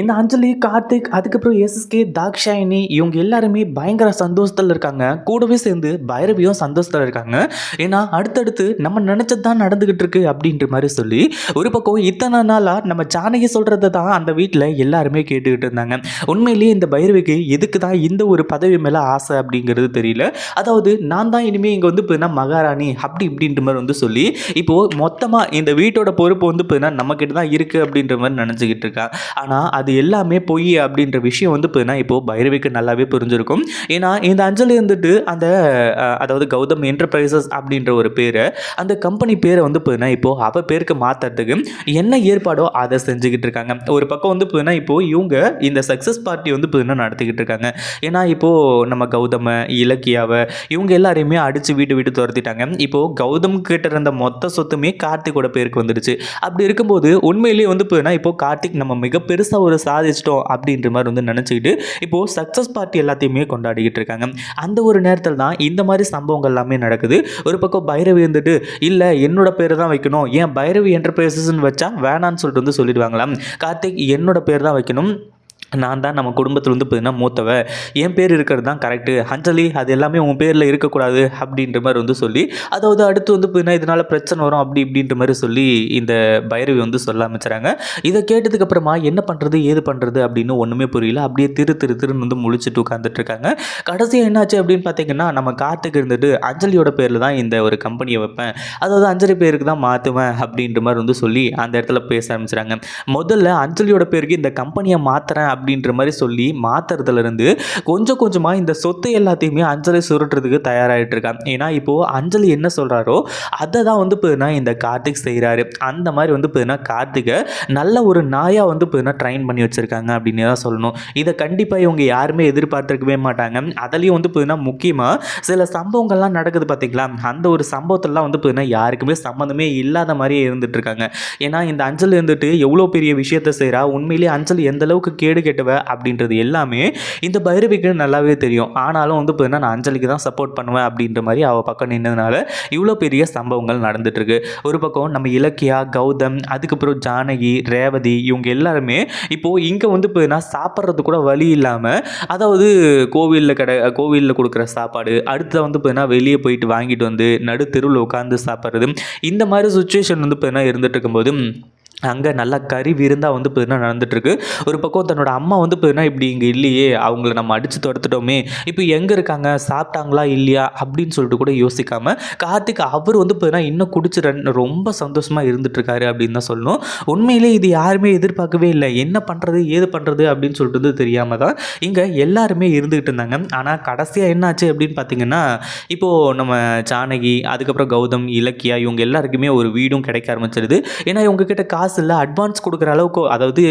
இந்த அஞ்சலி கார்த்திக் அதுக்கப்புறம் எஸ்எஸ்கே தாக்ஷாயினி இவங்க எல்லாருமே பயங்கர சந்தோஷத்தில் இருக்காங்க. கூடவே சேர்ந்து பைரவியும் சந்தோஷத்தில் இருக்காங்க. ஏன்னா அடுத்தடுத்து நம்ம நினச்சது தான் நடந்துக்கிட்டு இருக்கு அப்படின்ற மாதிரி சொல்லி ஒரு பக்கம் இத்தனை நாளாக நம்ம ஜானகி சொல்கிறத தான் அந்த வீட்டில் எல்லாருமே கேட்டுக்கிட்டு இருந்தாங்க. உண்மையிலேயே இந்த பைரவிக்கு எதுக்கு தான் இந்த ஒரு பதவி மேலே ஆசை அப்படிங்கிறது தெரியல. அதாவது நான் தான் இனிமேல் இங்கே வந்து இப்போ மகாராணி அப்படி இப்படின்ற மாதிரி வந்து சொல்லி இப்போது மொத்தமாக இந்த வீட்டோட பொறுப்பு வந்து இப்போ நம்மக்கிட்ட தான் இருக்குது அப்படின்ற மாதிரி நினச்சிக்கிட்டு இருக்கா. ஆனால் அது அது எல்லாமே பொய் அப்படின்ற விஷயம் வந்து பார்த்தீங்கன்னா இப்போது பைரவிக்கு நல்லாவே புரிஞ்சிருக்கும். ஏன்னா இந்த அஞ்சலி இருந்துட்டு அந்த அதாவது கௌதம் என்டர்பிரைசஸ் அப்படின்ற ஒரு பேரை அந்த கம்பெனி பேரை வந்து பார்த்தீங்கன்னா இப்போது அவ பேருக்கு மாற்றுறதுக்கு என்ன ஏற்பாடோ அதை செஞ்சுக்கிட்டு இருக்காங்க. ஒரு பக்கம் வந்து பார்த்தீங்கன்னா இப்போது இவங்க இந்த சக்ஸஸ் பார்ட்டி வந்து பார்த்தீங்கன்னா நடத்திக்கிட்டு இருக்காங்க. ஏன்னா இப்போது நம்ம கௌதம இலக்கியாவை இவங்க எல்லாரையுமே அடித்து வீட்டு வீட்டு துரத்திட்டாங்க. இப்போது கௌதம் கிட்ட இருந்த மொத்த சொத்துமே கார்த்திகோட பேருக்கு வந்துடுச்சு. அப்படி இருக்கும்போது உண்மையிலேயே வந்து இப்போ இப்போது கார்த்திக் நம்ம மிக பெருசாக ஒரு சாதிச்சிட்டோம் அப்படின்ற மாதிரி வந்து நினச்சிக்கிட்டு இப்போது சக்ஸஸ் பார்ட்டி எல்லாத்தையுமே கொண்டாடிக்கிட்டு இருக்காங்க. அந்த ஒரு நேரத்தில் தான் இந்த மாதிரி சம்பவங்கள் எல்லாமே நடக்குது. ஒரு பக்கம் பைரவி வந்துட்டு இல்லை என்னோட பேர் தான் வைக்கணும். ஏன் பைரவி என்டர்பிரைசஸ்ன்னு வச்சா வேணான்னு சொல்லிட்டு வந்து சொல்லிடுவாங்களாம். கார்த்திக் என்னோட பேர் தான் வைக்கணும். நான் தான் நம்ம குடும்பத்தில் வந்து பார்த்தீங்கன்னா மூத்தவ. என் பேர் இருக்கிறது தான் கரெக்டு அஞ்சலி அது எல்லாமே உன் பேரில் இருக்கக்கூடாது அப்படின்ற மாதிரி வந்து சொல்லி அதாவது அடுத்து வந்து பார்த்தீங்கன்னா இதனால் பிரச்சனை வரும் அப்படி இப்படின்ற மாதிரி சொல்லி இந்த பைரவி வந்து சொல்ல ஆரம்பிச்சுறாங்க. இதை கேட்டதுக்கப்புறமா என்ன பண்ணுறது ஏது பண்ணுறது அப்படின்னு ஒன்றுமே புரியல. அப்படியே திரு திரு திருன்னு வந்து முழிச்சிட்டு உட்காந்துட்டு இருக்காங்க. கடைசியாக என்னாச்சு அப்படின்னு பார்த்தீங்கன்னா நம்ம கார்த்திக் இருந்துட்டு அஞ்சலியோட பேரில் தான் இந்த ஒரு கம்பெனியை வைப்பேன். அதாவது அஞ்சலி பேருக்கு தான் மாற்றுவேன் அப்படின்ற மாதிரி வந்து சொல்லி அந்த இடத்துல பேச ஆரம்பிச்சுறாங்க. முதல்ல அஞ்சலியோட பேருக்கு இந்த கம்பெனியை மாற்றுறேன் அப்படின்ற மாதிரி சொல்லி மாத்துறதுலேருந்து கொஞ்சம் கொஞ்சமாக இந்த சொத்து எல்லாத்தையுமே அஞ்சலி சுருட்டுறதுக்கு தயாராகிட்டு இருக்கான். ஏன்னா இப்போது அஞ்சலி என்ன சொல்கிறாரோ அதை தான் வந்து பார்த்தீங்கன்னா இந்த கார்த்திக் செய்கிறாரு அந்த மாதிரி வந்து பார்த்தீங்கன்னா கார்த்திகை நல்ல ஒரு நாயாக வந்து பார்த்தீங்கன்னா ட்ரைன் பண்ணி வச்சுருக்காங்க அப்படின்னு தான் சொல்லணும். இதை கண்டிப்பாக இவங்க யாருமே எதிர்பார்த்துருக்கவே மாட்டாங்க. அதுலேயும் வந்து பார்த்தீங்கன்னா முக்கியமாக சில சம்பவங்கள்லாம் நடக்குது பார்த்திங்களா அந்த ஒரு சம்பவத்திலலாம் வந்து பார்த்தீங்கன்னா யாருக்குமே சம்மந்தமே இல்லாத மாதிரியே இருந்துட்டு இருக்காங்க. ஏன்னா இந்த அஞ்சல் இருந்துட்டு எவ்வளோ பெரிய விஷயத்த செய்கிறா உண்மையிலேயே அஞ்சல் எந்த அளவுக்கு கேடு கெட்டவ அப்படின்றது எல்லாமே இந்த பைரவிக்கு நல்லாவே தெரியும். ஆனாலும் வந்து பார்த்தீங்கன்னா நான் அஞ்சலிக்கு தான் சப்போர்ட் பண்ணுவேன் அப்படின்ற மாதிரி அவள் பக்கம் நின்றதுனால இவ்வளோ பெரிய சம்பவங்கள் நடந்துட்டுருக்கு. ஒரு பக்கம் நம்ம இலக்கியா கௌதம் அதுக்கப்புறம் ஜானகி ரேவதி இவங்க எல்லாருமே இப்போது இங்கே வந்து பார்த்தீங்கன்னா சாப்பிட்றது கூட வழி இல்லாமல் அதாவது கோவிலில் கடை கோவிலில் கொடுக்குற சாப்பாடு அடுத்து வந்து பார்த்தீங்கன்னா வெளியே போயிட்டு வாங்கிட்டு வந்து நடு தெருவில் உட்காந்து சாப்பிட்றது இந்த மாதிரி சுச்சுவேஷன் வந்து பார்த்தீங்கன்னா இருந்துகிட்டு இருக்கும்போது அங்கே நல்லா கறி விருந்தாக வந்து பார்த்தீங்கன்னா நடந்துட்டுருக்கு. ஒரு பக்கம் தன்னோட அம்மா வந்து பார்த்தீங்கன்னா இப்படி இங்கே இல்லையே அவங்கள நம்ம அடித்து துரத்துட்டோமே இப்போ எங்கே இருக்காங்க சாப்பிட்டாங்களா இல்லையா அப்படின்னு சொல்லிட்டு கூட யோசிக்காமல் கார்த்திக் அவர் வந்து பார்த்தீங்கன்னா இன்னும் குடிச்சு ரொம்ப சந்தோஷமாக இருந்துட்டுருக்காரு அப்படின்னு தான் சொல்லணும். உண்மையிலே இது யாருமே எதிர்பார்க்கவே இல்லை. என்ன பண்ணுறது ஏது பண்ணுறது அப்படின்னு சொல்லிட்டு வந்து தெரியாமல் தான் இங்கே எல்லாருமே இருந்துகிட்டு இருந்தாங்க. ஆனால் கடைசியாக என்னாச்சு அப்படின்னு பார்த்தீங்கன்னா இப்போது நம்ம ஜானகி அதுக்கப்புறம் கௌதம் இலக்கியா இவங்க எல்லாருக்குமே ஒரு வீடும் கிடைக்க ஆரம்பிச்சிருது. ஏன்னா இவங்கக்கிட்ட கா காசு இல்லை அட்வான்ஸ் கொடுக்குற அளவுக்கு அதாவது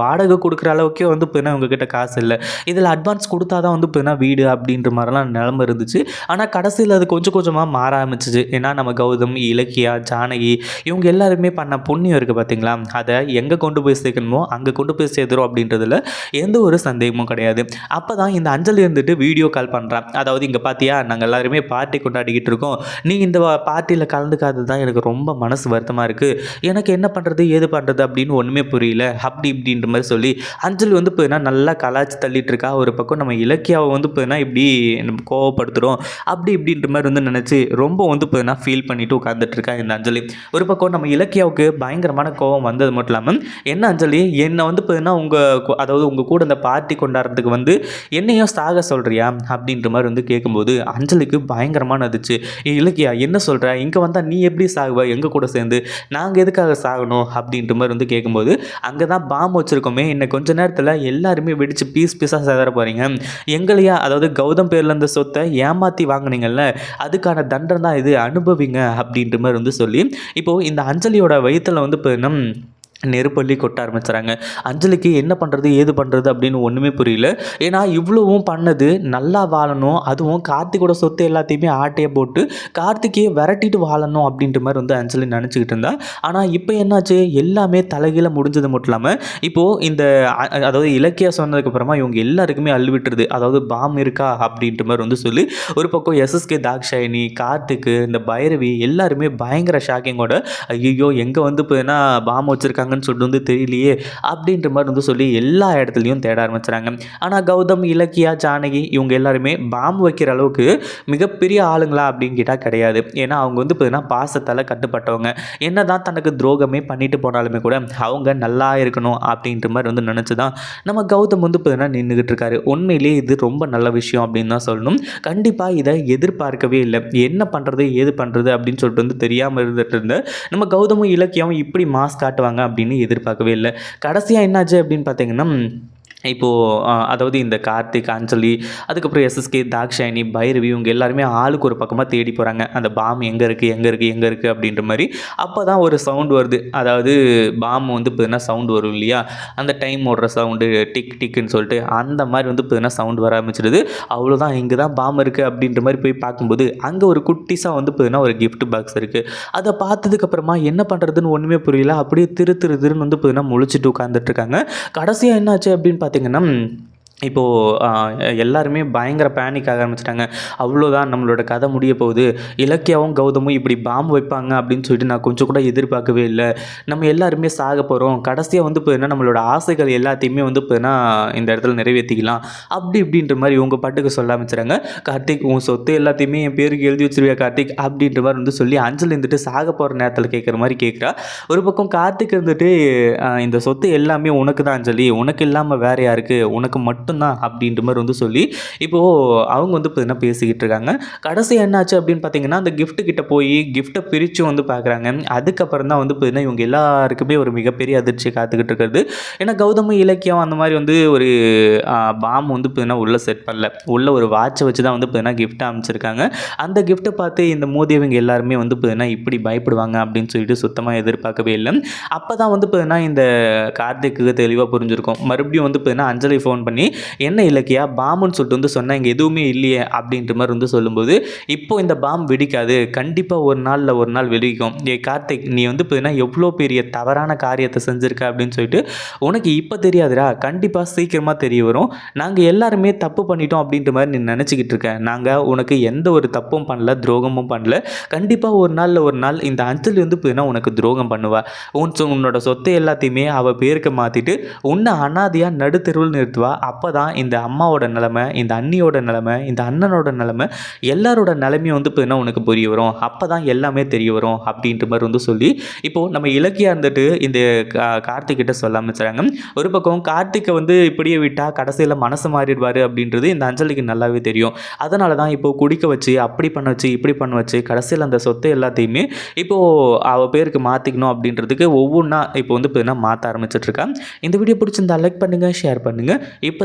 வாடகை கொடுக்குற அளவுக்கே வந்து இப்போ உங்ககிட்ட காசு இல்லை. இதில் அட்வான்ஸ் கொடுத்தா தான் வந்து இப்போ வீடு அப்படின்ற மாதிரிலாம் நிலமை இருந்துச்சு. ஆனால் கடைசியில் அது கொஞ்சம் கொஞ்சமாக மாற ஆரம்பிச்சிச்சு. ஏன்னா நம்ம கௌதம் இலக்கியா ஜானகி இவங்க எல்லாருமே பண்ண புண்ணியம் இருக்குது பார்த்தீங்களா அதை எங்கே கொண்டு போய் சேர்க்கணுமோ அங்கே கொண்டு போய் சேர்த்துறோம் அப்படின்றதுல எந்த ஒரு சந்தேகமும் கிடையாது. அப்போ தான் இந்த அஞ்சலி இருந்துட்டு வீடியோ கால் பண்ணுறான் அதாவது இங்கே பார்த்தியா நாங்கள் எல்லாருமே பார்ட்டி கொண்டாடிக்கிட்டு இருக்கோம். நீ இந்த பார்ட்டியில் கலந்துக்காதது தான் எனக்கு ரொம்ப மனசு வருத்தமாக இருக்குது எனக்கு என்ன பண்ணுறது ஏது பண்ணுறது அப்படின்னு ஒன்றுமே புரியல. அப்படி இப்படின்ற மாதிரி சொல்லி அஞ்சலி வந்து போயினா நல்லா கலாச்சி தள்ளிட்டு இருக்கா. ஒரு பக்கம் நம்ம இலக்கியாவை வந்து போயினா இப்படி நம்ம கோவப்படுத்துகிறோம் அப்படி இப்படின்ற மாதிரி வந்து நினச்சி ரொம்ப வந்து போதுனா ஃபீல் பண்ணிட்டு உட்காந்துட்டு இருக்கா இந்த அஞ்சலி. ஒரு பக்கம் நம்ம இலக்கியாவுக்கு பயங்கரமான கோவம் வந்தது மட்டும் இல்லாமல் என்ன அஞ்சலி? என்னை வந்து போதுனா உங்கள் அதாவது உங்கள் கூட இந்த பார்ட்டி கொண்டாடுறதுக்கு வந்து என்னையும் சாக சொல்கிறியா அப்படின்ற மாதிரி வந்து கேட்கும்போது அஞ்சலிக்கு பயங்கரமான அதுச்சு இலக்கியா என்ன சொல்கிற இங்கே வந்தால் நீ எப்படி சாகுவ? எங்கள் கூட சேர்ந்து? நாங்கள் எதுக்காக சாகணும்? அப்படி அப்படின்ற மாதிரி வந்து கேட்கும்போது அங்கே தான் பாம்பு வச்சுருக்கோமே இன்னும் கொஞ்ச நேரத்தில் எல்லாருமே வெடித்து பீஸ் பீஸாக சேதற போகிறீங்க எங்களையா அதாவது கௌதம் பேரில் இருந்த சொத்தை ஏமாற்றி வாங்கினீங்கல்ல அதுக்கான தண்டனை தான் இது அனுபவிங்க அப்படின்ற மாதிரி வந்து சொல்லி இப்போது இந்த அஞ்சலியோட வயிற்றில் வந்து இப்போ என்ன நெருப்பள்ளி கொட்ட ஆரம்பிச்சுறாங்க அஞ்சலிக்கு என்ன பண்ணுறது ஏது பண்ணுறது அப்படின்னு ஒன்றுமே புரியல. ஏன்னா இவ்வளவும் பண்ணது நல்லா வாழணும் அதுவும் கார்த்திகோட சொத்து எல்லாத்தையுமே ஆட்டையே போட்டு கார்த்திகையை விரட்டிட்டு வாழணும் அப்படின்ற மாதிரி வந்து அஞ்சலி நினச்சிக்கிட்டு இருந்தா. ஆனால் இப்போ என்னாச்சு? எல்லாமே தலைகீழ முடிஞ்சது மட்டும் இல்லாமல் இப்போது இந்த அதாவது இலக்கியா சொன்னதுக்கப்புறமா இவங்க எல்லாருக்குமே அள்ளிவிட்டுருது. அதாவது பாம் இருக்கா அப்படின்ற மாதிரி வந்து சொல்லி ஒரு பக்கம் எஸ்எஸ்கே தாக்ஷாயினி கார்த்திக்கு இந்த பைரவி எல்லாருமே பயங்கர ஷாக்கிங்கோட ஐயோ எங்கே வந்து இப்போ என்ன பாம் வச்சுருக்காங்க இருக்காங்கன்னு சொல்லிட்டு வந்து தெரியலையே அப்படின்ற மாதிரி வந்து சொல்லி எல்லா இடத்துலையும் தேட ஆரம்பிச்சுறாங்க. ஆனால் கௌதம் இலக்கியா ஜானகி இவங்க எல்லாருமே பாம்பு வைக்கிற அளவுக்கு மிகப்பெரிய ஆளுங்களா அப்படின்னு கேட்டால் கிடையாது. ஏன்னா அவங்க வந்து பார்த்தீங்கன்னா பாசத்தால் கட்டுப்பட்டவங்க. என்ன தான் தனக்கு துரோகமே பண்ணிட்டு போனாலுமே கூட அவங்க நல்லா இருக்கணும் அப்படின்ற மாதிரி வந்து நினச்சி தான் நம்ம கௌதம் வந்து பார்த்தீங்கன்னா நின்றுக்கிட்டு இருக்காரு. உண்மையிலேயே இது ரொம்ப நல்ல விஷயம் அப்படின்னு தான் சொல்லணும். கண்டிப்பாக இதை எதிர்பார்க்கவே இல்லை. என்ன பண்ணுறது ஏது பண்ணுறது அப்படின்னு சொல்லிட்டு வந்து தெரியாமல் இருந்துட்டு இருந்த நம்ம கௌதமும் இலக்கியம் இப்படி மாஸ் காட்டுவாங்க அப்படின்னு எதிர்பார்க்கவே இல்லை. கடைசியாக என்னாச்சு அப்படின்னு பார்த்தீங்கன்னா இப்போது அதாவது இந்த கார்த்திக் அஞ்சலி அதுக்கப்புறம் எஸ்எஸ்கே தாக்ஷாயினி பைரவி இவங்க எல்லாருமே ஆளுக்கு ஒரு பக்கமாக தேடி போகிறாங்க அந்த பாம் எங்கே இருக்குது எங்கே இருக்குது எங்கே இருக்குது அப்படின்ற மாதிரி. அப்போ தான் ஒரு சவுண்ட் வருது. அதாவது பாம் வந்து பார்த்தீங்கன்னா சவுண்ட் வரும் இல்லையா? அந்த டைம் ஓடுற சவுண்டு டிக் டிக்குன்னு சொல்லிட்டு அந்த மாதிரி வந்து பார்த்தீங்கன்னா சவுண்ட் வர ஆரம்பிச்சிடுது. அவ்வளோதான் இங்கே தான் பாம் இருக்குது அப்படின்ற மாதிரி போய் பார்க்கும்போது அங்கே ஒரு குட்டிஸாக வந்து பார்த்தீங்கன்னா ஒரு கிஃப்ட் பாக்ஸ் இருக்குது அதை பார்த்ததுக்கப்புறமா என்ன பண்ணுறதுன்னு ஒன்றுமே புரியல. அப்படியே திரு திரு திருன்னு வந்து பார்த்தீங்கன்னா முழிச்சிட்டு உட்காந்துட்டு இருக்காங்க. கடைசியாக என்னாச்சு அப்படின்னு பார்த்திங்கன்னா இப்போது எல்லாருமே பயங்கர பேனிக் ஆக ஆரம்பிச்சிட்டாங்க. அவ்வளோதான் நம்மளோட கதை முடிய போகுது. இலக்கியாவும் கௌதமும் இப்படி பாம்பு வைப்பாங்க அப்படின்னு சொல்லிட்டு நான் கொஞ்சம் கூட எதிர்பார்க்கவே இல்லை. நம்ம எல்லாருமே சாக போகிறோம் கடைசியாக வந்து இப்போ நம்மளோட ஆசைகள் எல்லாத்தையுமே வந்து இப்போ இந்த இடத்துல நிறைவேற்றிக்கலாம் அப்படி இப்படின்ற மாதிரி இவங்க பாட்டுக்கு சொல்ல ஆரம்பிச்சுறாங்க கார்த்திக் உன் சொத்து எல்லாத்தையுமே என் பேருக்கு எழுதி வச்சிருவியா கார்த்திக்? அப்படின்ற மாதிரி வந்து சொல்லி அஞ்சல் இருந்துட்டு சாக போகிற நேரத்தில் கேட்குற மாதிரி கேட்குறா ஒரு பக்கம் கார்த்திக் இருந்துட்டு இந்த சொத்து எல்லாமே உனக்கு தான் அஞ்சலி. உனக்கு இல்லாமல் வேற யாருக்கு? உனக்கு மட்டும் மட்டும்தான் அப்படின்ற மாதிரி வந்து சொல்லி இப்போது அவங்க வந்து பார்த்தீங்கன்னா பேசிக்கிட்டு இருக்காங்க? கடைசி என்னாச்சு அப்படின்னு பார்த்தீங்கன்னா அந்த கிஃப்ட்டு கிட்ட போய் கிஃப்ட்டை பிரித்து வந்து பார்க்குறாங்க அதுக்கப்புறம் தான் வந்து பார்த்தீங்கன்னா இவங்க எல்லாருக்குமே ஒரு மிகப்பெரிய அதிர்ச்சி காத்துக்கிட்டு இருக்கிறது. ஏன்னா கௌதம இலக்கியம் அந்த மாதிரி வந்து ஒரு பாம் வந்து பார்த்தீங்கன்னா உள்ளே செட் பண்ணல. உள்ள ஒரு வாட்சை வச்சு தான் வந்து பார்த்தீங்கன்னா gift அமைச்சிருக்காங்க அந்த கிஃப்ட்டை பார்த்து இந்த மோதியவங்க எல்லாருமே வந்து பார்த்தீங்கன்னா இப்படி பயப்படுவாங்க அப்படின்னு சொல்லிட்டு சுத்தமாக எதிர்பார்க்கவே இல்லை. அப்போ தான் வந்து பார்த்தீங்கன்னா இந்த கார்த்திக்கு தெளிவாக புரிஞ்சிருக்கும். மறுபடியும் வந்து பார்த்தீங்கன்னா அஞ்சலி ஃபோன் பண்ணி என்ன இலக்கியா? பாம்புன்னு சொல்லிட்டு வந்து சொன்னால் இங்கே எதுவுமே இல்லையே அப்படின்ற மாதிரி வந்து சொல்லும்போது இப்போ இந்த பாம்பு வெடிக்காது. கண்டிப்பாக ஒரு நாளில் ஒரு நாள் வெடிக்கும். ஏ கார்த்திக் நீ வந்து பார்த்தீங்கன்னா எவ்வளோ பெரிய தவறான காரியத்தை செஞ்சுருக்க? அப்படின்னு சொல்லிட்டு உனக்கு இப்போ தெரியாதுடா. கண்டிப்பாக சீக்கிரமாக தெரிய வரும். நாங்கள் எல்லாருமே தப்பு பண்ணிட்டோம் அப்படின்ற மாதிரி நீ நினச்சிக்கிட்டு இருக்க. நாங்கள் உனக்கு எந்த ஒரு தப்பும் பண்ணல துரோகமும் பண்ணல. கண்டிப்பாக ஒரு நாளில் ஒரு நாள் இந்த அஞ்சலி வந்து பார்த்தீங்கன்னா உனக்கு துரோகம் பண்ணுவா. உன் உன்னோட சொத்தை எல்லாத்தையுமே அவள் பேருக்கு மாற்றிட்டு உன்னை அனாதையாக நடுத்தெருவில் நிறுத்துவா. அப்போ அப்போ தான் இந்த அம்மாவோட நிலமை இந்த அண்ணியோட நிலமை இந்த அண்ணனோட நிலமை எல்லாரோட நிலமையும் வந்து பார்த்தீங்கன்னா உனக்கு புரிய வரும்? அப்போ தான் எல்லாமே தெரிய வரும் அப்படின்ற மாதிரி வந்து சொல்லி இப்போது நம்ம இலக்கியா இருந்துட்டு இந்த கார்த்திக்கிட்ட சொல்ல ஆரம்பிச்சுறாங்க ஒரு பக்கம் கார்த்திக்கை வந்து இப்படியே விட்டால் கடைசியில் மனசு மாறிடுவார் அப்படின்றது இந்த அஞ்சலிக்கு நல்லாவே தெரியும். அதனால தான் இப்போது குடிக்க வச்சு அப்படி பண்ண வச்சு இப்படி பண்ண வச்சு கடைசியில் அந்த சொத்தை எல்லாத்தையுமே இப்போது அவள் பேருக்கு மாற்றிக்கணும் அப்படின்றதுக்கு ஒவ்வொன்றா இப்போ வந்து பார்த்தீங்கன்னா மாற்ற ஆரம்பிச்சிட்ருக்கா இந்த வீடியோ பிடிச்சிருந்தா லைக் பண்ணுங்கள் ஷேர் பண்ணுங்கள் இப்போ